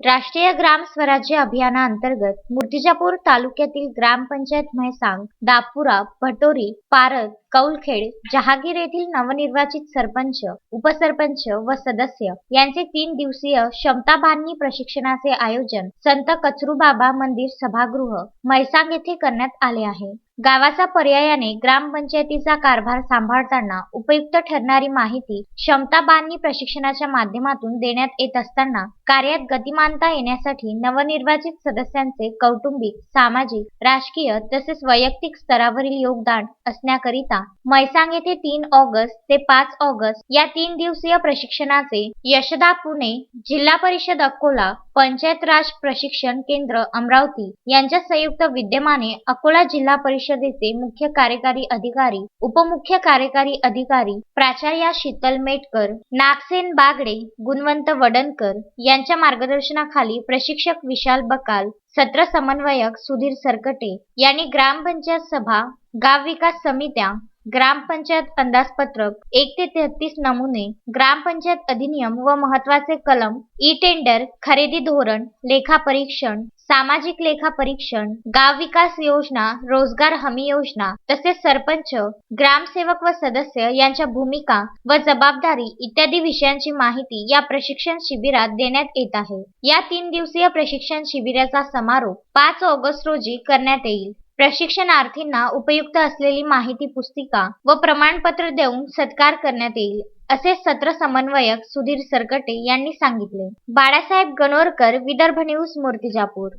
राष्ट्रीय ग्राम स्वराज्य अभियानाअंतर्गत मूर्तिजापूर तालुक्यातील ग्रामपंचायत म्हैसांग दापुरा भटोरी पारद कौलखेड जहागीर येथील नवनिर्वाचित सरपंच उपसरपंच व सदस्य यांचे तीन दिवसीय क्षमता बांधणी प्रशिक्षणाचे आयोजन संत कचरूबाबा मंदिर सभागृह म्हैसांग येथे करण्यात आले आहे. गावाचा पर्यायाने ग्रामपंचायतीचा कारभार सांभाळताना उपयुक्त ठरणारी माहिती क्षमता बांधणी प्रशिक्षणाच्या माध्यमातून देण्यात येत असताना कार्यात गतिमानता येण्यासाठी नवनिर्वाचित सदस्यांचे कौटुंबिक सामाजिक राजकीय तसेच वैयक्तिक स्तरावरील योगदान असण्याकरिता मैसांग येथे तीन ऑगस्ट ते पाच ऑगस्ट या तीन दिवसीय प्रशिक्षणाचे यशदा पुणे जिल्हा परिषद अकोला पंचायत राज प्रशिक्षण केंद्र अमरावती यांच्या संयुक्त विद्यमाने अकोला जिल्हा परिषदेचे मुख्य कार्यकारी अधिकारी उपमुख्य कार्यकारी अधिकारी प्राचार्या शीतल मेटकर नागसेन बागडे गुणवंत वडनकर यांच्या मार्गदर्शनाखाली प्रशिक्षक विशाल बकाल सत्र समन्वयक सुधीर सरकटे यांनी ग्रामपंचायत सभा गाव विकास समित्या ग्रामपंचायत अंदाजपत्रक एक ते तेहतीस नमुने ग्रामपंचायत अधिनियम व महत्त्वाचे कलम ई टेंडर खरेदी धोरण लेखा परीक्षण सामाजिक लेखा परीक्षण गाव विकास योजना रोजगार हमी योजना तसेच सरपंच ग्रामसेवक व सदस्य यांच्या भूमिका व जबाबदारी इत्यादी विषयांची माहिती या प्रशिक्षण शिबिरात देण्यात येत आहे. या तीन दिवसीय प्रशिक्षण शिबिराचा समारोप पाच ऑगस्ट रोजी करण्यात येईल. प्रशिक्षणार्थींना उपयुक्त असलेली माहिती पुस्तिका व प्रमाणपत्र देऊन सत्कार करण्यात येईल असे सत्र समन्वयक सुधीर सरकटे यांनी सांगितले. बाळासाहेब गणोरकर विदर्भ न्यूज मूर्तिजापूर.